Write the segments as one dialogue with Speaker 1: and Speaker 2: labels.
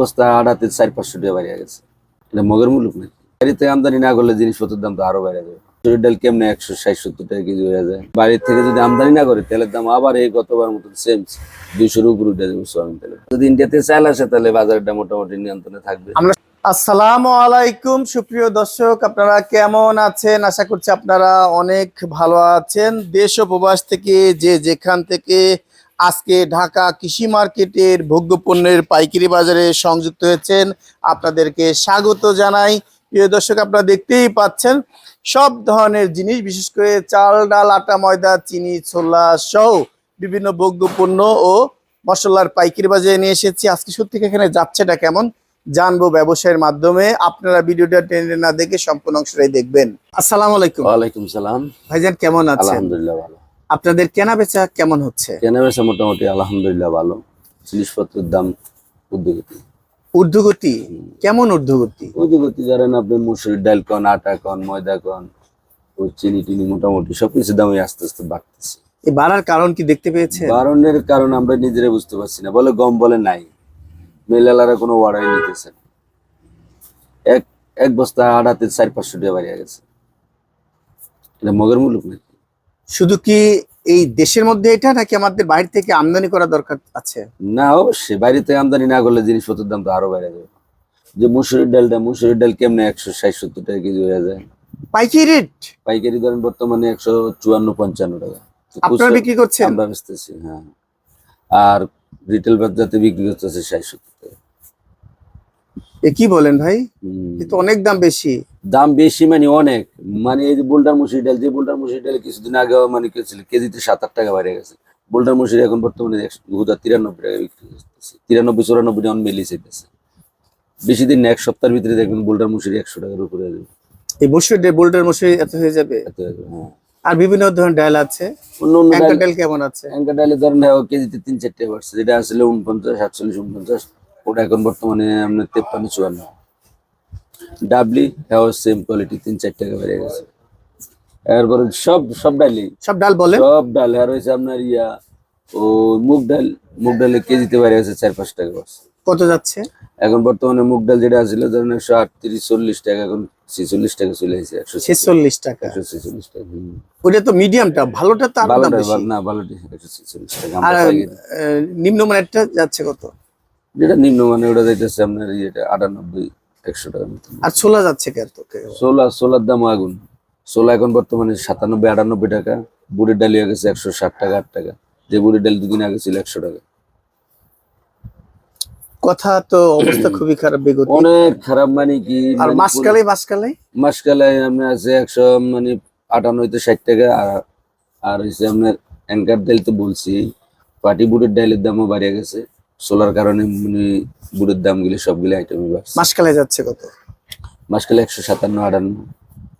Speaker 1: বস্তা আড়াতে চার পাঁচশো টাকা বাড়িয়ে গেছে। এটা মগের মুলুক নাকি? বাড়িতে আমদানি না করলে জিনিসপত্রের দাম তো আরও বেড়ে যাবে। মসুরির ডাল কেমনে একশো ষাট সত্তর টাকা কেজি হয়ে যায়? বাড়ির থেকে যদি আমদানি না করে, তেলের দাম আবার এই গতবার মতন সেম দুইশোর উপর উঠে যাবে সোয়াবিন তেলের যদি ইন্ডিয়াতে চাল আসে, তাহলে বাজারটা মোটামুটি নিয়ন্ত্রণে থাকবে।
Speaker 2: আসসালামু আলাইকুম, সুপ্রিয় দর্শক, আপনারা কেমন আছেন? আশা করছি আপনারা অনেক ভালো আছেন। দেশ ও প্রবাস থেকে যে যেখান থেকে আজকে ঢাকা কৃষি মার্কেটের ভোগ্য পণ্যের পাইকারি বাজারে সংযুক্ত হয়েছেন। আপনাদেরকে স্বাগত জানাই। প্রিয় দর্শক আপনারা দেখতেই পাচ্ছেন সব ধরনের জিনিস বিশেষ করে চাল ডাল আটা ময়দা চিনি ছোলা সহ বিভিন্ন ভোগ্য পণ্য ও মশলার পাইকারি বাজারে নিয়ে এসেছি। আজকে সত্যি এখানে যাচ্ছেটা কেমন? জানব ব্যবসায়ের মাধ্যমে। আপনারা ভিডিওটা টেনে না দেখে সম্পূর্ণ অংশটাই দেখবেন। আসসালামু আলাইকুম।
Speaker 1: ওয়ালাইকুম সালাম।
Speaker 2: ভাইজান কেমন আছেন?
Speaker 1: আলহামদুলিল্লাহ ভালো।
Speaker 2: আপনাদের কেনা বেচা কেমন হচ্ছে?
Speaker 1: কেনা বেচা মোটামুটি আলহামদুলিল্লাহ ভালো। জিনিসপত্রের দাম উদ্যোগতি
Speaker 2: ঊর্ধ্বগতি? কেমন ঊর্ধ্বগতি?
Speaker 1: উদ্যোগতি ধরেন আপনি মুসুরির ডাল কন আটা কন ময়দা কন ওই চিনি টিনি মোটামুটি সবকিছু দামই আস্তে আস্তে বাড়তেছে।
Speaker 2: এই বাড়ার কারণ কি দেখতে পেয়েছেন?
Speaker 1: বারণের কারণ আমরা নিজেরাই বুঝতে পারছি না। বলে গম বলে নাই। মেলালারা কোনো ওয়ার্ডাই নিতেছে না। এক এক বস্তা আড়াতে চার পাঁচশো টাকা বাড়িয়ে গেছে। এটা মগের মুলুক নাকি?
Speaker 2: শুধু কি এই দেশের মধ্যে এটা নাকি আমাদের বাইরে থেকে আমদানি করা দরকার আছে?
Speaker 1: না অবশ্যই। বাইরে থেকে আমদানি না করলে জিনিসপত্রের দাম তো আরও বেড়ে যাবে। যে মুসুরির ডালটা মুসুরির ডাল কেমনে একশো ষাট সত্তর টাকা কেজি হয়ে যায়?
Speaker 2: পাইকারি রেট?
Speaker 1: পাইকারি ধরেন বর্তমানে একশো চুয়ান্ন পঞ্চান্ন টাকা।
Speaker 2: আপনারা বিক্রি করছেন?
Speaker 1: আমরা বেচতেছি হ্যাঁ। আর রিটেল বাজারে বিক্রি করতেছে ষাট সত্তর টাকা।
Speaker 2: এ কি বলেন ভাই। এ তো অনেক দাম বেশি।
Speaker 1: দাম বেশি মানে অনেক। মানে এই যে বোল্ডার মুসুরি ডাল যে বোল্ডার মুসুরি ডাল কিছুদিন আগে মানে ছিল কেজিতে সাত আট টাকা বেড়ে গেছে। বোল্ডার মুসুরি এখন বর্তমানে একশো দু হাজার তিরানব্বই টাকা বিক্রি করতেছে তিরানব্বই চুরানব্বই যেমন মিলিয়ে চাইতেছে। বেশি দিন এক সপ্তাহের ভিতরে দেখবেন বোল্ডার মুসুরি একশো টাকার উপরে যাবে।
Speaker 2: এই মসুর বোল্ডার মসুর এত হয়ে যাবে?
Speaker 1: এত হবে, হ্যাঁ।
Speaker 2: আর বিভিন্ন ধরনের ডাল আছে?
Speaker 1: অন্য অন্য ডাল
Speaker 2: কেমন আছে?
Speaker 1: অ্যাঙ্কার ডালে ধরেন হ্যাঁ, কেজিতে তিন চারটে বাড়ছে যেটা আসলে উনপঞ্চাশ সাতচল্লিশ উনপঞ্চাশ ওটা এখন বর্তমানে আপনার তেপ্পান্ন চুয়ান্ন। ডাবলি হ্যাঁ সেম কোয়ালিটি তিন চার টাকা বেড়ে গেছে। এরপরে সব সব ডালি
Speaker 2: সব ডাল বলে?
Speaker 1: সব ডাল। আর হয়েছে আপনার ইয়া ও মুগ ডাল। মুগ ডালে কেজিতে বেড়ে গেছে চার পাঁচ টাকা বাড়ছে
Speaker 2: কত যাচ্ছে?
Speaker 1: এখন বর্তমানে মুগ ডাল যেটা ছিল ধরেন একশো আটত্রিশ চল্লিশ টাকা এখন ছেচল্লিশ টাকা চলে এসেছে একশো
Speaker 2: ছেচল্লিশ। টাকা।
Speaker 1: একশো ছেচল্লিশ টাকা।
Speaker 2: ওটা তো মিডিয়ামটা ভালোটা তো আরও দাম বেশি?
Speaker 1: না ভালোটি একশো ছেচল্লিশ টাকা
Speaker 2: আর নিম্নমানেরটা যাচ্ছে কত?
Speaker 1: যেটা নিম্ন মানে ওটা যাইতেছে আপনার ইয়েটা আটানব্বই। একশো টাকার মতো।
Speaker 2: আর ছোলা যাচ্ছে
Speaker 1: সোলা সোলার দাম আগুন। সোলা এখন বর্তমানে সাতানব্বই আটানব্বই টাকা। বুড়ির ডালি হয়ে গেছে একশো ষাট টাকা আট টাকা। যে বুড়ির ডাল দুদিন আগে ছিল একশো টাকা।
Speaker 2: কথা তো অবস্থা খুবই খারাপ বেগতি
Speaker 1: অনেক খারাপ মানে কি
Speaker 2: আর
Speaker 1: মানে
Speaker 2: মাসকালে মাসকালে?
Speaker 1: মাসকালাই আপনার আছে একশো মানে আটানব্বই ষাট টাকা। আর আর হচ্ছে আপনার অ্যাঙ্কার ডাল তো বলছি। পাটি বুড়ির ডালের দামও বাড়িয়ে গেছে। সোলার কারণে মানে বুড়ির দামগুলি সবগুলি আইটেমই বাড়ছে
Speaker 2: মাসকালে যাচ্ছে কত?
Speaker 1: মাসকালে একশো সাতান্ন আটান্ন।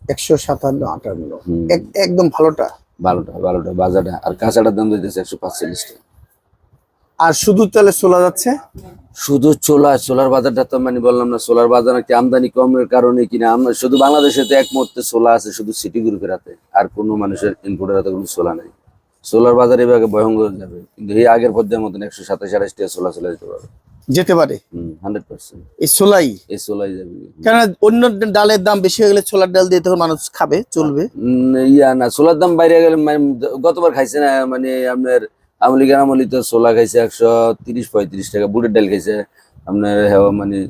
Speaker 2: একশো সাতান্ন আটান্ন। এক- একদম ভালোটা?
Speaker 1: ভালোটা ভালোটা বাজারটা আর কাঁচাটার দাম দিতেছে একশো পাঁচচল্লিশ টাকা
Speaker 2: আর শুধু তাহলে ছোলা যাচ্ছে?
Speaker 1: শুধু চোলা সোলার বাজারটা তো মানে বললাম না সোলার বাজার নাকি আমদানি কমের কারণে কিনা আমরা শুধু বাংলাদেশে তো এক মুহূর্তে সোলা আছে শুধু সিটি গ্রুপের হাতে। আর কোনো মানুষের ইনপুটের হাতে কোনো সোলা নেই। সোলার বাজার এভাবে ভয়ঙ্কর যাবে। কিন্তু এই আগের পর্যায়ের মতন একশো সাতাশ আঠাশ টাকা সোলা চলে যেতে পারবে।
Speaker 2: যেতে পারে?
Speaker 1: হান্ড্রেড পার্সেন্ট
Speaker 2: এই ছোলাই
Speaker 1: এই সোলাই যাবে।
Speaker 2: কেন অন্য ডালের দাম বেশি হয়ে গেলে সোলার ডাল দিয়ে তখন মানুষ খাবে চলবে।
Speaker 1: ইয়া না সোলার দাম বাইরে গেলে মানে গতবার খাইছে না মানে আপনার আমলিকার আমলি তো সোলা খাইছে একশো তিরিশ পঁয়ত্রিশ টাকা বুটের ডাল খাইছে আপনার হেওয়া মানে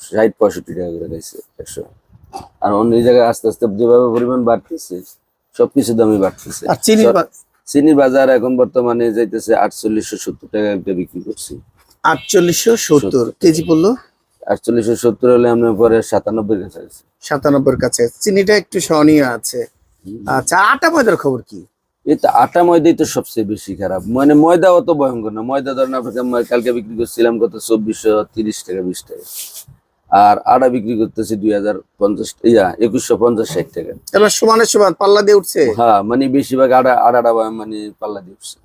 Speaker 1: ষাট পঁয়ষট্টি টাকা করে খাইছে একশো। আর অন্য জায়গায় আস্তে আস্তে যেভাবে পরিমাণ বাড়তেছে সবকিছু দামই বাড়তেছে।
Speaker 2: আর বা-
Speaker 1: চিনির বাজার এখন বর্তমানে যাইতেছে আটচল্লিশশো সত্তর টাকা একটা বিক্রি করছি।
Speaker 2: আটচল্লিশশো সত্তর কেজি পড়ল?
Speaker 1: আটচল্লিশশো সত্তর হলে আপনার পরে সাতানব্বই কাছে আছে
Speaker 2: সাতানব্বইয়ের কাছে। চিনিটা একটু সহনীয় আছে। আচ্ছা আটা ময়দার খবর কি?
Speaker 1: এই তো আটা ময়দাই তো সবচেয়ে বেশি খারাপ। মানে ময়দা অত ভয়ঙ্কর না। ময়দা ধরেন আপনাকে কালকে বিক্রি করছিলাম কত চব্বিশশো তিরিশ টাকা বিশ টাকা। আর আটা বিক্রি করতেছি দুই হাজার পঞ্চাশ ইয়া একুশশো পঞ্চাশ ষাট টাকা।
Speaker 2: এবার সমানের সমান পাল্লা দিয়ে উঠছে?
Speaker 1: হ্যাঁ মানে বেশিরভাগ আটা আটাটা মানে পাল্লা দিয়ে উঠছে।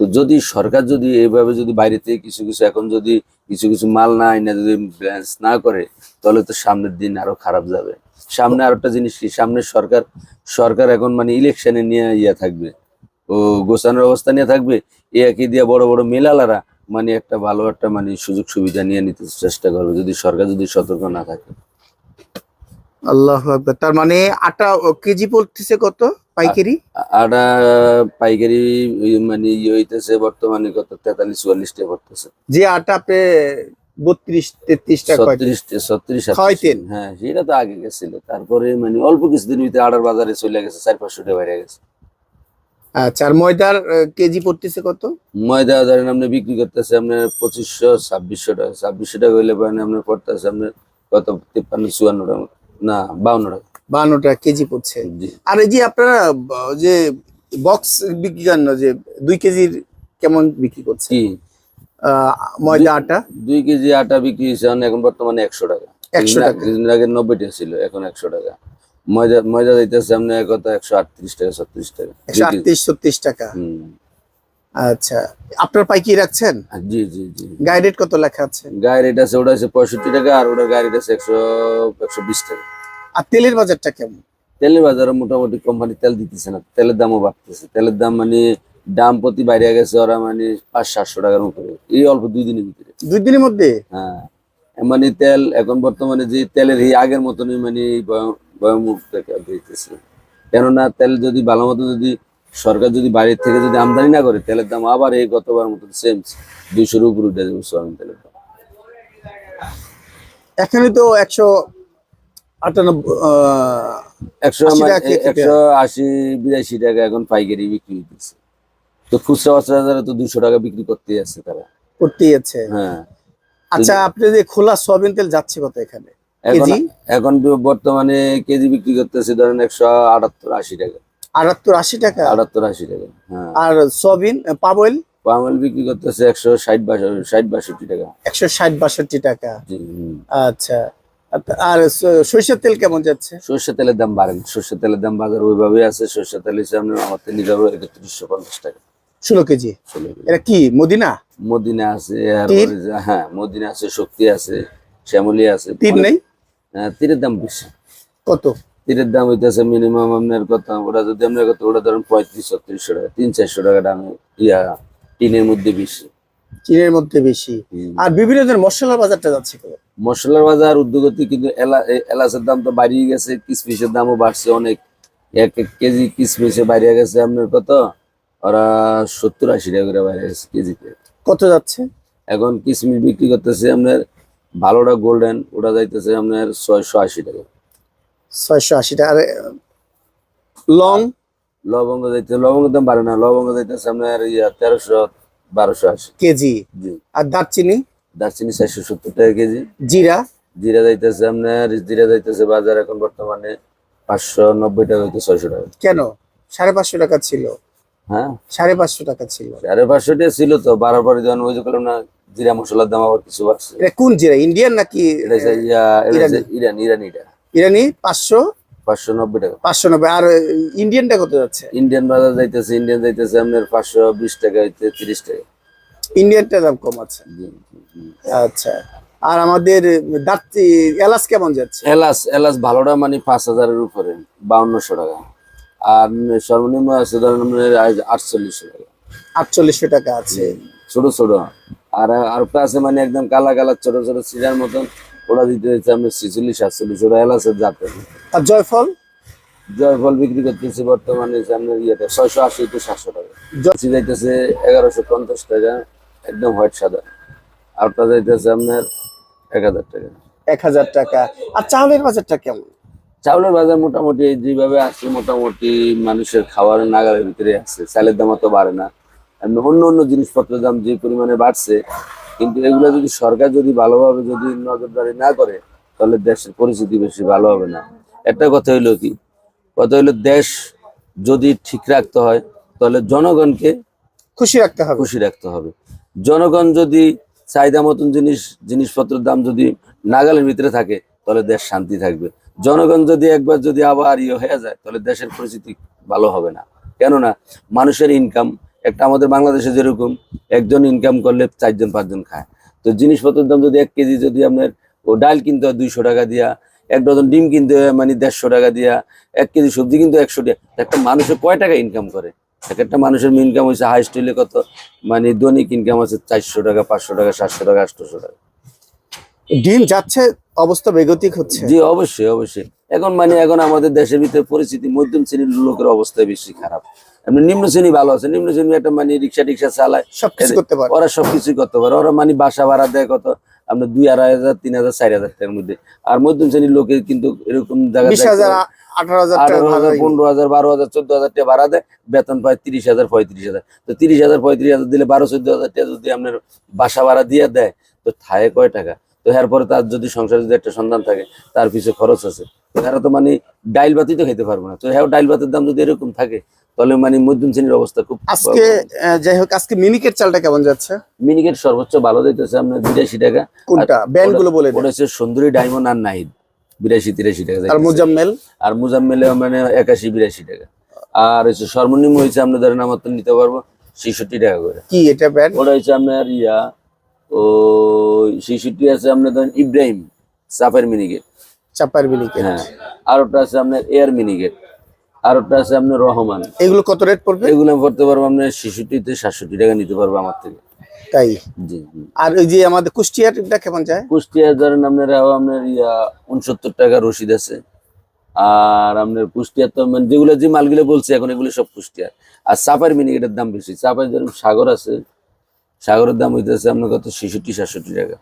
Speaker 1: তো যদি সরকার যদি এইভাবে যদি বাইরে থেকে কিছু কিছু এখন যদি কিছু কিছু মাল না আইনা যদি ব্যালেন্স না করে তাহলে তো সামনের দিন আরও খারাপ যাবে। সামনে আর একটা জিনিস কি? সামনে সরকার সরকার এখন মানে ইলেকশনে নিয়ে ইয়ে থাকবে। ও গোছানোর অবস্থা নিয়ে থাকবে। এ একই দিয়ে বড় বড় মেলালারা মানে একটা ভালো একটা মানে সুযোগ সুবিধা নিয়ে নিতে চেষ্টা করবে যদি সরকার যদি সতর্ক না থাকে।
Speaker 2: আল্লাহ আকবার। তার মানে আটা কেজি পড়তেছে কত পাইকারি?
Speaker 1: আটা পাইকারি মানে ইয়ে হইতেছে বর্তমানে কত? তেতাল্লিশ চুয়াল্লিশ টাকা পড়তেছে।
Speaker 2: যে আটা আপনি বত্রিশ তেত্রিশ টাকা কয়?
Speaker 1: ছত্রিশ ছত্রিশ হ্যাঁ সেটা তো আগে গেছিল। তারপরে মানে অল্প কিছুদিন ভিতরে আটার বাজারে চলে গেছে চার পাঁচশো টাকা বাইরে গেছে।
Speaker 2: আচ্ছা আর ময়দার কেজি পড়তেছে কত?
Speaker 1: ময়দা ধরেন আপনি বিক্রি করতেছে আপনার পঁচিশশো ছাব্বিশশো টাকা। ছাব্বিশশো টাকা হইলে পারেন আপনার পড়তেছে আপনার কত? তিপ্পান্ন চুয়ান্ন টাকা না বাউন্ন টাকা।
Speaker 2: বান্ন টাকা কেজি পড়ছে। আর এই যে আপনারা যে বক্স বিক্রি করেন যে দুই কেজির কেমন বিক্রি করছে ময়দা আটা?
Speaker 1: দুই কেজি আটা বিক্রি হয়েছে এখন বর্তমানে একশো টাকা।
Speaker 2: 100 টাকা।
Speaker 1: আগে নব্বই টাকা ছিল এখন একশো টাকা। ময়দা ময়দা দিতেছে আপনার কত একশো আটত্রিশ টাকা ছত্রিশ টাকা।
Speaker 2: একশো আটত্রিশ ছত্রিশ টাকা? আচ্ছা। আপনার পাইকি রাখছেন?
Speaker 1: জি জি জি।
Speaker 2: গাইড রেট কত লেখা আছে?
Speaker 1: গায়ের রেট আছে ওটা আছে পঁয়ষট্টি টাকা আর ওটা গায়ের রেট আছে একশো একশো বিশ টাকা।
Speaker 2: আর তেলের বাজারটা কেমন?
Speaker 1: তেলের বাজারে মোটামুটি কোম্পানি তেল দিতেছে না তেলের দামও বাড়তেছে। তেলের দাম মানে দাম প্রতি বাইরে গেছে ওরা মানে পাঁচ সাতশো টাকার উপরে এই অল্প দুই দিনের ভিতরে।
Speaker 2: দুই দিনের মধ্যে?
Speaker 1: হ্যাঁ। মানে তেল এখন বর্তমানে যে তেলের এই আগের মতনই মানে ভয়মুখ দিতেছে। কেননা তেল যদি ভালো মতো যদি সরকার যদি বাইরের থেকে যদি আমদানি না করে তেলের দাম আবার এই গতবার মতো সেম দুইশোর উপর উঠে যাবে সোয়াবিন তেলের দাম।
Speaker 2: এখানে তো একশো আটানব্বই
Speaker 1: একশো
Speaker 2: 80 টাকা কেজি
Speaker 1: একশো আশি বিরাশি টাকা এখন পাইকারি বিক্রি হইতেছে। তো খুচরা তো দুশো টাকা বিক্রি করতেই আছে তারা।
Speaker 2: করতেই আছে।
Speaker 1: হ্যাঁ।
Speaker 2: আচ্ছা আপনি যে খোলা সোয়াবিন তেল যাচ্ছে কত এখন? কেজি?
Speaker 1: এখন বর্তমানে কেজি বিক্রি করতেছে ধরেন একশো আটাত্তর আশি টাকা।
Speaker 2: আটাত্তর আশি টাকা?
Speaker 1: আটাত্তর আশি টাকা হ্যাঁ।
Speaker 2: আর সয়াবিন পাবল
Speaker 1: পামাল বিক্রি করতেছে একশো ষাট ষাট বাষট্টি টাকা।
Speaker 2: একশো ষাট বাষট্টি টাকা। আচ্ছা। আর- সরিষার তেল কেমন যাচ্ছে?
Speaker 1: সর্ষের তেলের দাম বাড়ে না। সর্ষের তেলের দাম বাজার ওইভাবেই আছে। সর্ষের তেল হিসেবে আপনার আমার তেল একত্রিশশো পঞ্চাশ টাকা।
Speaker 2: ষোলো কেজি। এটা কি মদিনা?
Speaker 1: মদিনা আছে হ্যাঁ মদিনা আছে শক্তি আছে শ্যামলি আছে।
Speaker 2: তীর নেই?
Speaker 1: তীরের দাম বেশি।
Speaker 2: কত?
Speaker 1: তীরের দাম হইতেছে মিনিমাম আপনার কত? ওটা যদি আপনার কত ওটা ধরেন পঁয়ত্রিশ ছত্রিশশো টাকা। তিন চারশো টাকা দামে ইয়া টিনের মধ্যে বেশি।
Speaker 2: চীনের মধ্যে বেশি। আর বিভিন্ন ধরনের মশলার বাজারটা যাচ্ছে
Speaker 1: মশলার বাজার উদ্যোগতি কিন্তু এলা- এলাচের দাম তো বাড়িয়ে গেছে কিসমিসের দামও বাড়ছে অনেক। এক এক কেজি কিসমিসে বাড়িয়ে গেছে আপনার কত? ওরা সত্তর আশি টাকা করে বাইরে গেছে কেজিতে।
Speaker 2: কত যাচ্ছে?
Speaker 1: এখন কিসমিস বিক্রি করতেছে আপনার ভালোটা গোল্ডেন ওটা যাইতেছে আপনার ছয়শো আশি টাকা।
Speaker 2: ছয়শো আশি টাকা। আর লং
Speaker 1: লবঙ্গ যাইতে লবঙ্গের দাম বাড়ে না লবঙ্গ যাইতেছে আপনার ইয়া তেরোশো বারোশো আশি।
Speaker 2: কেজি?
Speaker 1: জি।
Speaker 2: আর দারচিনি?
Speaker 1: দারচিনি চারশো সত্তর টাকা কেজি।
Speaker 2: জিরা?
Speaker 1: জিরা যাইতেছে আপনার জিরা যাইতেছে বাজার এখন বর্তমানে পাঁচশো নব্বই টাকা হইতে ছয়শো টাকা।
Speaker 2: কেন? সাড়ে পাঁচশো টাকা ছিল।
Speaker 1: হ্যাঁ।
Speaker 2: সাড়ে পাঁচশো টাকা ছিল।
Speaker 1: সাড়ে পাঁচশো টাকা ছিল তো বারো পরে যখন ওই যে করলাম না জিরা মশলার দাম আবার কিছু বাড়ছে।
Speaker 2: এটা কোন জিরা ইন্ডিয়ান নাকি
Speaker 1: এটা হচ্ছে ইয়া এটা ইরান?
Speaker 2: ইরানি পাঁচশো?
Speaker 1: পাঁচশো নব্বই টাকা।
Speaker 2: পাঁচশো নব্বই আর ইন্ডিয়ানটা কত যাচ্ছে?
Speaker 1: ইন্ডিয়ান বাজার যাইতেছে ইন্ডিয়ান যাইতেছে আপনার পাঁচশো বিশ টাকা হইতে তিরিশ টাকা।
Speaker 2: ইন্ডিয়ানটা দাম কম আছে। আচ্ছা আর আমাদের দাঁতি এলাচ কেমন যাচ্ছে?
Speaker 1: এলাচ এলাচ ভালোটা মানে পাঁচ হাজারের উপরে বাউন্নশো টাকা। আর সর্বনিম্ন আছে ধরেন আপনার আটচল্লিশশো টাকা।
Speaker 2: আটচল্লিশশো টাকা আছে।
Speaker 1: ছোট ছোট। আর আরেকটা আছে মানে একদম কালা কালা ছোট ছোট সিরার মতন ওটা দিতে হচ্ছে আপনার ছিচল্লিশ সাতচল্লিশ ওটা এলাচের জাতের
Speaker 2: আর জয়ফল?
Speaker 1: জয়ফল বিক্রি করতেছে বর্তমানে আপনার ইয়েতে ছয়শো আশি টু সাতশো টাকা।
Speaker 2: জ-
Speaker 1: যাইতেছে এগারোশো পঞ্চাশ টাকা একদম হোয়াইট সাদা। আর আরটা যাইতেছে আপনার এক হাজার টাকা।
Speaker 2: এক হাজার টাকা। আর চাউলের বাজারটা কেমন?
Speaker 1: চাউলের বাজার মোটামুটি যেভাবে আসছে মোটামুটি মানুষের খাওয়ার নাগালের ভিতরে আছে। চালের দাম অত বাড়ে না। অন্য অন্য জিনিসপত্রের দাম যে পরিমাণে বাড়ছে কিন্তু এগুলো যদি সরকার যদি ভালোভাবে যদি নজরদারি না করে তাহলে দেশের পরিস্থিতি বেশি ভালো হবে না। একটা কথা হইল কি? কথা হইল দেশ যদি ঠিক রাখতে হয় তাহলে জনগণকে
Speaker 2: খুশি রাখতে হবে।
Speaker 1: খুশি রাখতে হবে। জনগণ যদি চাহিদা মতন জিনিস জিনিসপত্রের দাম যদি নাগালের ভিতরে থাকে তাহলে দেশ শান্তি থাকবে। জনগণ যদি একবার যদি আবার ইয়ে হয়ে যায় তাহলে দেশের পরিস্থিতি ভালো হবে না। কেননা মানুষের ইনকাম একটা আমাদের বাংলাদেশে যেরকম একজন ইনকাম করলে চারজন পাঁচজন খায়। তো জিনিসপত্রের দাম যদি এক কেজি যদি আপনার ও ডাল কিনতে হয় দুইশো টাকা দিয়া এক ডজন ডিম কিনতে হয় মানে দেড়শো টাকা দিয়া এক কেজি সবজি কিন্তু একশো টাকা একটা মানুষের কয় টাকা ইনকাম করে? এক একটা মানুষের ইনকাম হয়েছে হাইস্ট হইলে কত? মানে দৈনিক ইনকাম আছে চারশো টাকা পাঁচশো টাকা সাতশো টাকা আটশোশো টাকা।
Speaker 2: ডিম যাচ্ছে অবস্থা বেগতিক হচ্ছে।
Speaker 1: জি অবশ্যই অবশ্যই। এখন মানে এখন আমাদের দেশের ভিতরে পরিস্থিতি মধ্যম শ্রেণির লোকের অবস্থা বেশি খারাপ। এমনি নিম্ন শ্রেণি ভালো আছে। নিম্ন শ্রেণি একটা মানে রিক্সা টিক্সা চালায়।
Speaker 2: সবকিছু করতে পারে।
Speaker 1: ওরা সবকিছু করতে পারে। ওরা মানে বাসা ভাড়া দেয় কত? আপনার দুই আড়াই হাজার তিন হাজার চার হাজার টাকার মধ্যে। আর মধ্যম শ্রেণির লোকের কিন্তু এরকম জায়গা
Speaker 2: আঠারো হাজার।
Speaker 1: পনেরো হাজার বারো হাজার চোদ্দ হাজার টাকা ভাড়া দেয়। বেতন পায় তিরিশ হাজার পঁয়ত্রিশ হাজার। তো তিরিশ হাজার পঁয়ত্রিশ হাজার দিলে বারো চোদ্দ হাজার টাকা যদি আপনার বাসা ভাড়া দিয়ে দেয় তো থায় কয় টাকা? তো এরপরে তার যদি সংসারে যদি একটা সন্তান থাকে তার পিছনে খরচ আছে। এরা তো মানে ডাইল বাতি তো খেতে পারব না। তো হ্যাঁ ডাইল ভাতের দাম যদি এরকম থাকে তাহলে মানে মধ্যম শ্রেণির অবস্থা খুব
Speaker 2: আজকে যাই হোক আজকে মিনিকেট চালটা কেমন যাচ্ছে?
Speaker 1: মিনিকেট সর্বোচ্চ ভালো দিতেছে আপনার বিরাশি টাকা।
Speaker 2: কোনটা? ব্যান্ডগুলো বলে
Speaker 1: ওটা হচ্ছে সুন্দরী ডায়মন্ড আর নাহিদ বিরাশি তিরাশি টাকা
Speaker 2: আর মুজাম্মেল?
Speaker 1: আর মুজাম্মেলে মানে একাশি বিরাশি টাকা। আর হচ্ছে সর্বনিম্ন হয়েছে আপনি ধরেন আমার তো নিতে পারব ছেষট্টি টাকা করে।
Speaker 2: কি এটা ব্যান্ড?
Speaker 1: ওটা হচ্ছে আপনার ইয়া ও ছেষট্টি আছে আপনার ধরেন ইব্রাহিম সাফের মিনিগেট
Speaker 2: চাপার মিনিকেট
Speaker 1: হ্যাঁ আর ওটা আছে আপনার এয়ার মিনিগেট আর ওটা আছে আপনার রহমান।
Speaker 2: এগুলো কত রেট পড়বে?
Speaker 1: এগুলো করতে পারব আপনার ছেষট্টিতে সাতষট্টি টাকা নিতে পারব আমার থেকে।
Speaker 2: তাই?
Speaker 1: জি জি।
Speaker 2: আর ওই যে আমাদের কুষ্টিয়াটা কেমন যায়?
Speaker 1: কুষ্টিয়া ধরেন আপনার আপনার ইয়া উনসত্তর টাকা রসিদ আছে। আর আপনার কুষ্টিয়া তো মানে যেগুলো যে মালগুলো বলছে এখন এগুলো সব কুষ্টিয়ার আর চাপার মিনিকেটের দাম বেশি। চাপার ধরুন সাগর আছে সাগরের দাম হইতেছে আপনার কত? ছেষট্টি সাতষট্টি টাকা।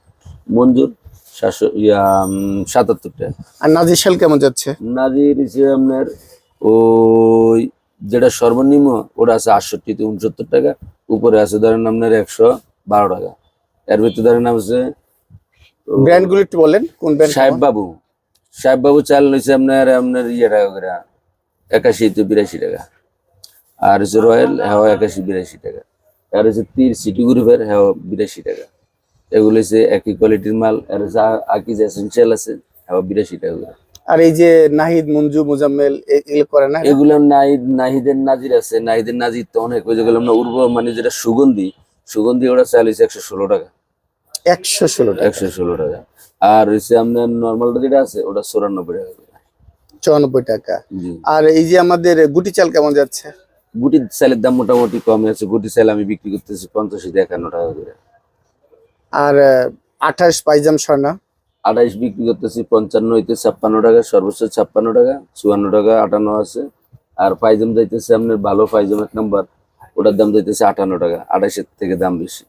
Speaker 1: মঞ্জুর? সাতশো উম, সাতাত্তর টাকা
Speaker 2: আর নাজিশাল কেমন যাচ্ছে?
Speaker 1: নাজির আপনার ওই যেটা সর্বনিম্ন ওটা আছে আটষট্টিতে উনসত্তর টাকা উপরে আছে ধরেন আপনার একশো বারো টাকা। এর ভিতরে ধরেন আছে
Speaker 2: ব্র্যান্ডগুলো একটু বলেন কোন ব্র্যান্ড
Speaker 1: সাহেব বাবু। সাহেব বাবু চাল নিচ্ছে আপনার আপনার ইয়ে টাকা করে একাশি তো বিরাশি টাকা। আর হচ্ছে রয়্যাল হ্যাঁ একাশি বিরাশি টাকা। আর হচ্ছে তীর সিটি গ্রুপের হ্যাঁ বিরাশি টাকা। এগুলো হচ্ছে একই কোয়ালিটির মাল আর হচ্ছে আ- আকিজ এসেন্সিয়াল আছে হ্যাঁ বিরাশি টাকা করে
Speaker 2: আর এই যে নাহিদ মঞ্জু মুজাম্মেল এগুলো করে না?
Speaker 1: এগুলো নাহিদ নাহিদের নাজির আছে। নাহিদের নাজির তো অনেক ওই যেগুলো আমরা উর্ব মানে যেটা সুগন্ধি সুগন্ধি ওটা চাল হচ্ছে একশো ষোলো টাকা।
Speaker 2: একশো ষোলো টাকা।
Speaker 1: একশো ষোলো টাকা। আর হচ্ছে আপনার নর্মালটা যেটা আছে ওটা চুরানব্বই টাকা।
Speaker 2: চুরানব্বই টাকা। আর এই যে আমাদের গুটি চাল কেমন যাচ্ছে?
Speaker 1: গুটি চালের দাম মোটামুটি কমে আছে। গুটি চাল আমি বিক্রি করতেছি পঞ্চাশি একান্ন টাকা করে।
Speaker 2: আর আঠাশ পাইজাম স্বর্ণা।
Speaker 1: আঠাইশ বিক্রি করতেছি পঞ্চান্ন হইতে ছাপ্পান্ন টাকা সর্বোচ্চ ছাপ্পান্ন টাকা চুয়ান্ন টাকা আটান্ন আছে। আর পাইজাম যাইতেছে আপনার ভালো পাইজাম এক নাম্বার ওটার দাম যাইতেছে আটান্ন টাকা আঠাইশের থেকে দাম বেশি।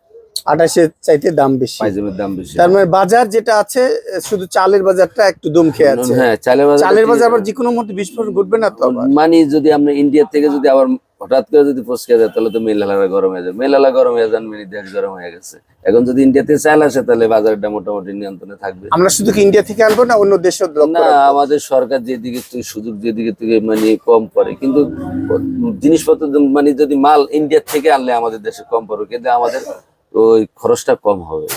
Speaker 2: আঠাশের চাইতে দাম বেশি।
Speaker 1: পাইজামের দাম বেশি।
Speaker 2: তার মানে বাজার যেটা আছে শুধু চালের বাজারটা একটু দম খেয়ে আছে।
Speaker 1: হ্যাঁ চালের বাজার
Speaker 2: চালের বাজার আবার যে কোনো মুহূর্তে বিস্ফোরণ ঘটবে না তো
Speaker 1: মানে যদি আমরা ইন্ডিয়া থেকে যদি আবার হঠাৎ করে যদি ফসকে যায় তাহলে তো মেলালা গরম হয়ে যায়। মেলালা গরম হয়ে যান মানে দেশ গরম হয়ে গেছে। এখন যদি ইন্ডিয়া থেকে চাল আসে তাহলে বাজারটা মোটামুটি নিয়ন্ত্রণে থাকবে।
Speaker 2: আমরা শুধু কি ইন্ডিয়া থেকে আনব না অন্য দেশের
Speaker 1: না আমাদের সরকার যেদিকে থেকে সুযোগ যেদিকে থেকে মানে কম করে কিন্তু জিনিসপত্র মানে যদি মাল ইন্ডিয়া থেকে আনলে আমাদের দেশে কম পড়বে। কিন্তু আমাদের ওই খরচটা কম হবে।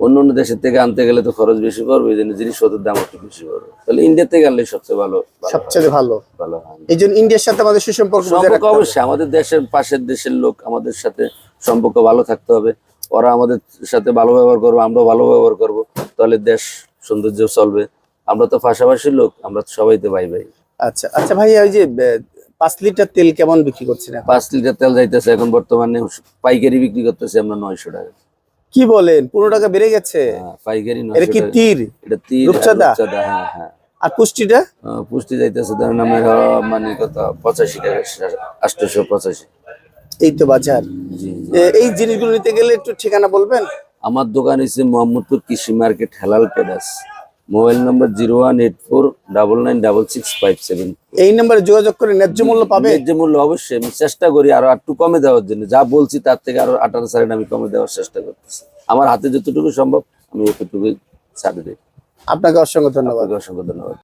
Speaker 1: অন্য অন্য দেশের থেকে আনতে গেলে তো খরচ বেশি পড়বে এই জন্য জিনিসপত্রের দাম একটু বেশি পড়বে। তাহলে ইন্ডিয়া থেকে আনলে সবচেয়ে ভালো
Speaker 2: সবচেয়ে ভালো।
Speaker 1: ভালো হয়।
Speaker 2: এই জন্য ইন্ডিয়ার সাথে আমাদের সুসম্পর্ক
Speaker 1: সম্পর্ক অবশ্যই আমাদের দেশের পাশের দেশের লোক আমাদের সাথে সম্পর্ক ভালো থাকতে হবে। ওরা আমাদের সাথে ভালো ব্যবহার করব আমরা ভালো ব্যবহার করব। তাহলে দেশ সৌন্দর্য চলবে। আমরা তো পাশাপাশি লোক আমরা তো সবাই তো ভাই ভাই।
Speaker 2: আচ্ছা আচ্ছা ভাই ওই যে পাঁচ লিটার তেল কেমন বিক্রি করছেন?
Speaker 1: পাঁচ লিটার তেল যাইতেছে এখন বর্তমানে পাইকারি বিক্রি করতেছে আমরা নয়শো টাকা।
Speaker 2: কি বলেন? পনেরো টাকা বেড়ে গেছে।
Speaker 1: হ্যাঁ, পাইকারি
Speaker 2: এটা কি তীর?
Speaker 1: এটা তীর
Speaker 2: রূপচাঁদা?
Speaker 1: হ্যাঁ হ্যাঁ।
Speaker 2: আর পুষ্টিটা
Speaker 1: পুষ্টি যাইতেছে ধরেন আমার মানে কত পঁচাশি টাকা আটশোশো পঁচাশি।
Speaker 2: এই তো বাজার। এই জিনিসগুলো নিতে গেলে একটু ঠিকানা বলবেন?
Speaker 1: আমার দোকান হচ্ছে মোহাম্মদপুর কৃষি market Helal পেডাস mobile number zero one eight four double nine double six five seven.
Speaker 2: এই নাম্বারে যোগাযোগ করে ন্যায্য মূল্য পাবে?
Speaker 1: ন্যায্য মূল্য অবশ্যই আমি চেষ্টা করি আরও একটু কমে দেওয়ার জন্য। যা বলছি তার থেকে আরও আঠারো সাইড আমি কমে দেওয়ার চেষ্টা করতেছি। আমার হাতে যতটুকু সম্ভব আমি অতটুকুই ছাড়ে দিই।
Speaker 2: আপনাকে অসংখ্য ধন্যবাদ।
Speaker 1: অসংখ্য ধন্যবাদ।